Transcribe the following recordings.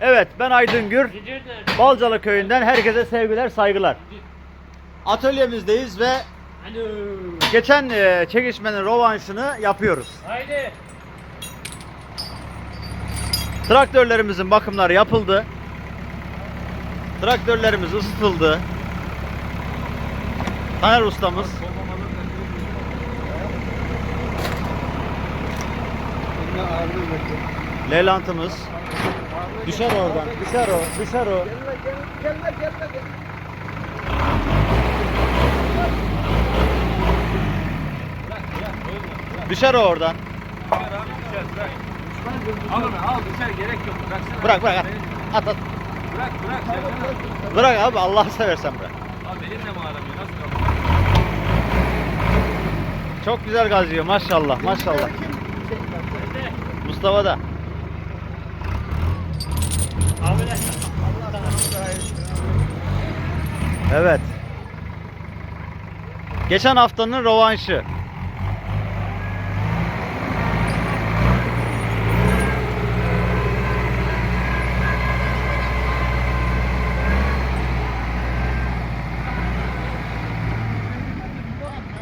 Evet ben Aydın Gür. Balcalı köyünden herkese sevgiler saygılar. Atölyemizdeyiz ve geçen e, çekişmenin rovanşını yapıyoruz. Haydi. Traktörlerimizin bakımları yapıldı. Traktörlerimiz ısıtıldı. Taner ustamız Leylantımız Düşer oradan, düşer o, düşer o. Düşer o oradan. Al onu al düşer gerek yok. Bıraksana. Bırak bırak at. At. Bırak bırak. Bırak abi Allah'ı seversen bırak. Abi de mi aramıyor? Nasıl yapıyor? Çok güzel gazlıyor maşallah maşallah. Mustafa da. Evet. Geçen haftanın rovanşı.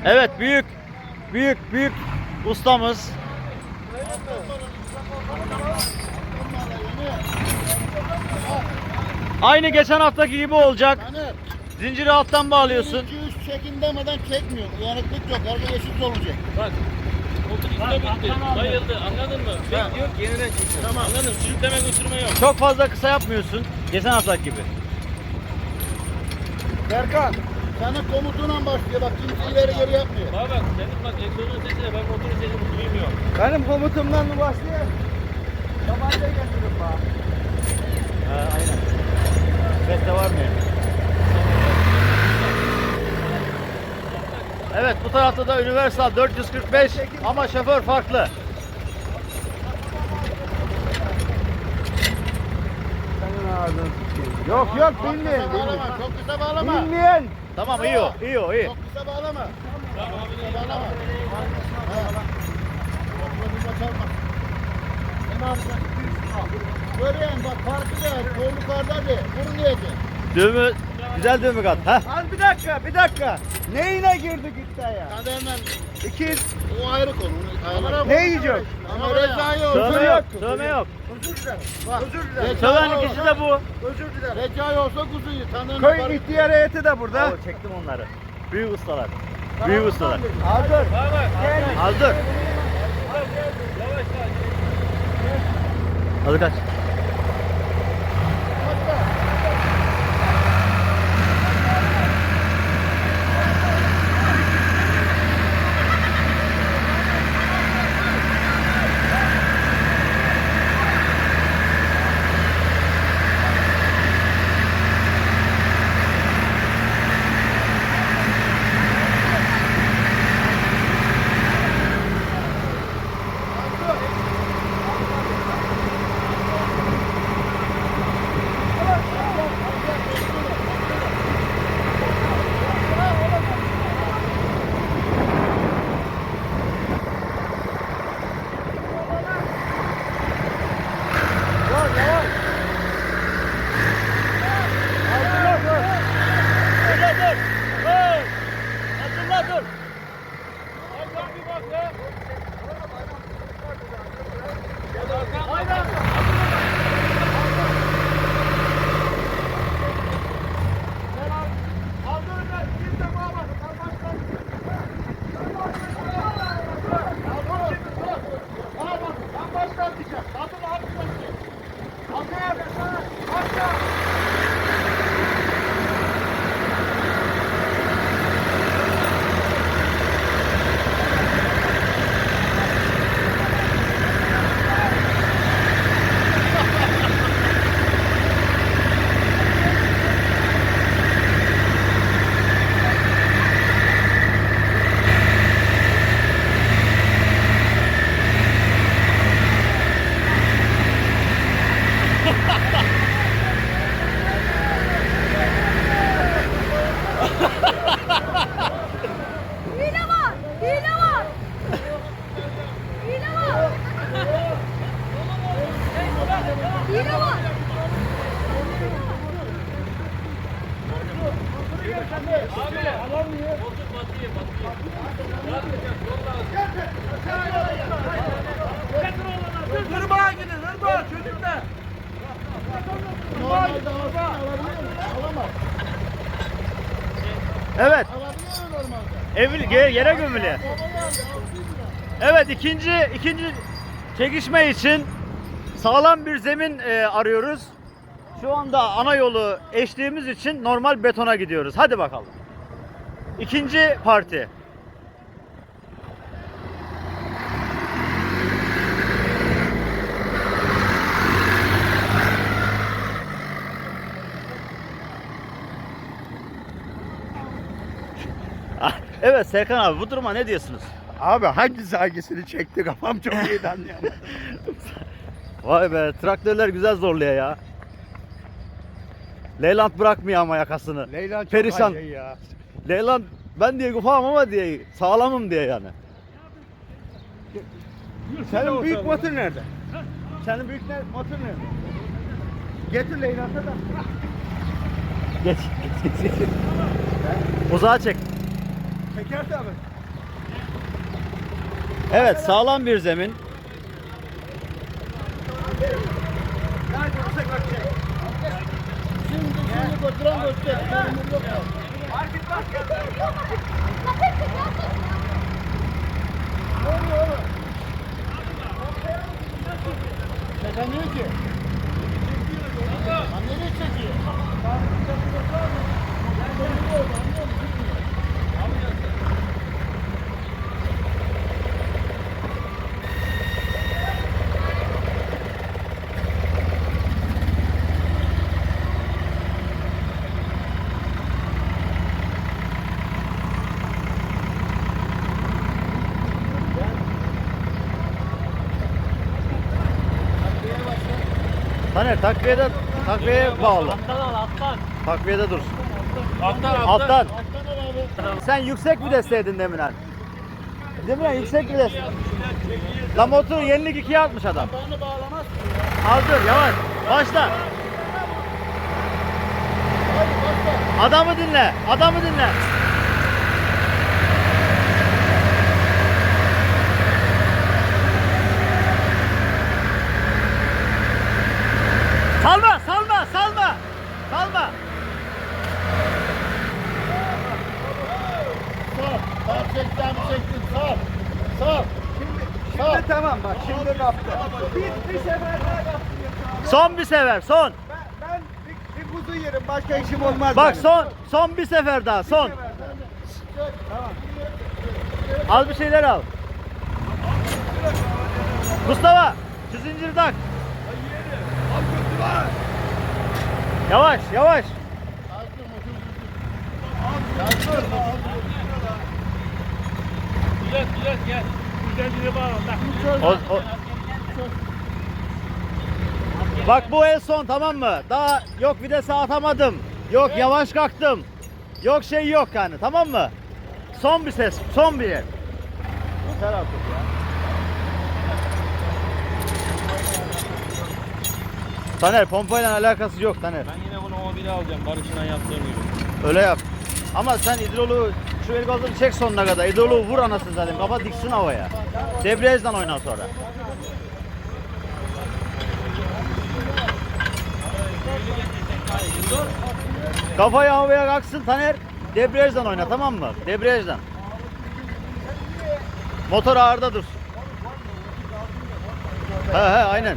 Evet büyük büyük büyük ustamız. Aynı geçen haftaki gibi olacak. Zinciri alttan bağlıyorsun. 2-3 çekin demeden çekmiyor. Uyanıklık yok. Arka eşit olacak. Bak. Koltuk üstüne bitti. Bayıldı. Anladın mı? Bekliyor yeniden çekiyor. Tamam. Anladın mı? Sürükleme götürme yok. Çok fazla kısa yapmıyorsun. Geçen haftaki gibi. Berkan, senin komutunla başlıyor. Bak kimse ileri geri yapmıyor. Bak bak. Senin bak egzozun sesine ben motorun sesini duymuyorum. Benim komutumdan mı başlıyor? Tabanca getirin bana. Ha, aynen. Beste var mı yani? Evet bu tarafta da Universal 445 ama şoför farklı. Yok yok bilmeyin. Bağlama, çok kısa bağlama. Bilmeyin. Tamam iyi o, iyi o, iyi. Çok kısa bağlama. Çok kısa bağlama. Ha. Yoksa bir bakalım. Görüyorsun bak farkı da kol yukarıda de. Bunu diyeceksin. Düğümü, güzel düğümü kat. Ha? Az bir dakika, bir dakika. Neyine girdik iddiaya? Hadi hemen. İkiz. O ayrı konu. Ayrı. Ne yiyecek? Ama Recai olsa Sövme yok, sövme yok. Özür dilerim. Bak, Özür dilerim. Söven ikisi de bu. Özür dilerim. Recai olsa kuzuyu. Tanrı'nın Köy ihtiyar heyeti de burada. Oo, çektim onları. Büyük ustalar. Büyük ustalar. Hazır. Bak. Hazır. Yavaş yavaş. Hadi kaç. Hırbağa gidin hırbağa çocuklar. Hırbağa gidin hırbağa. Alamaz. Evet. Evil yere gömülü. Evet ikinci ikinci çekişme için sağlam bir zemin e, arıyoruz. Şu anda ana yolu eştiğimiz için normal betona gidiyoruz. Hadi bakalım. İkinci parti. Evet Serkan abi bu duruma ne diyorsunuz? Abi hangisi hangisini çekti kafam çok iyi anlayamadım. Vay be traktörler güzel zorluyor ya. Leyland bırakmıyor ama yakasını. Leyla çok Perişan. acı ya. Leyland ben diye ufağım ama diye sağlamım diye yani. Senin büyük motor nerede? Senin büyük ne, motor nerede? Getir Leyla'da da. Geç. geç, geç. Uzağa çek. Çeker tabii. Evet sağlam bir zemin. Oğlum? Çekemiyor ki. Taner takviyede takviyeye bağlı. Alttan al alttan. Takviyede dursun. Alttan Alttan. Sen yüksek vitesteydin Demirhan. Demirhan yüksek vites. La motoru yenilik ikiye atmış adam. Dur yavaş. Başla. Adamı dinle. Adamı dinle. Son bir sefer, son. Ben, ben bir, bir kuzu yerim başka işim olmaz. Bak benim. son, son bir sefer daha, son. Al bir şeyler al. Mustafa, şu zinciri tak. Yavaş, yavaş. Düzelt düzelt gel. Düzeltini bağla. O, o- Bak bu en son tamam mı? Daha yok vitese atamadım. Yok yavaş kalktım. Yok şey yok yani tamam mı? Son bir ses, son bir yer. Yeter artık ya. Taner pompayla alakası yok Taner. Ben yine bunu O1'e alacağım. Barış'ın yaptığım gibi. Öyle yap. Ama sen hidrolu şu el gazını çek sonuna kadar. Hidrolu vur anasını zaten. Kafa diksin havaya. Debriyajdan oyna sonra. Kafayı havaya kalksın Taner. Debriyajdan oyna tamam mı? Debriyajdan. Motor ağırda dursun. He he aynen.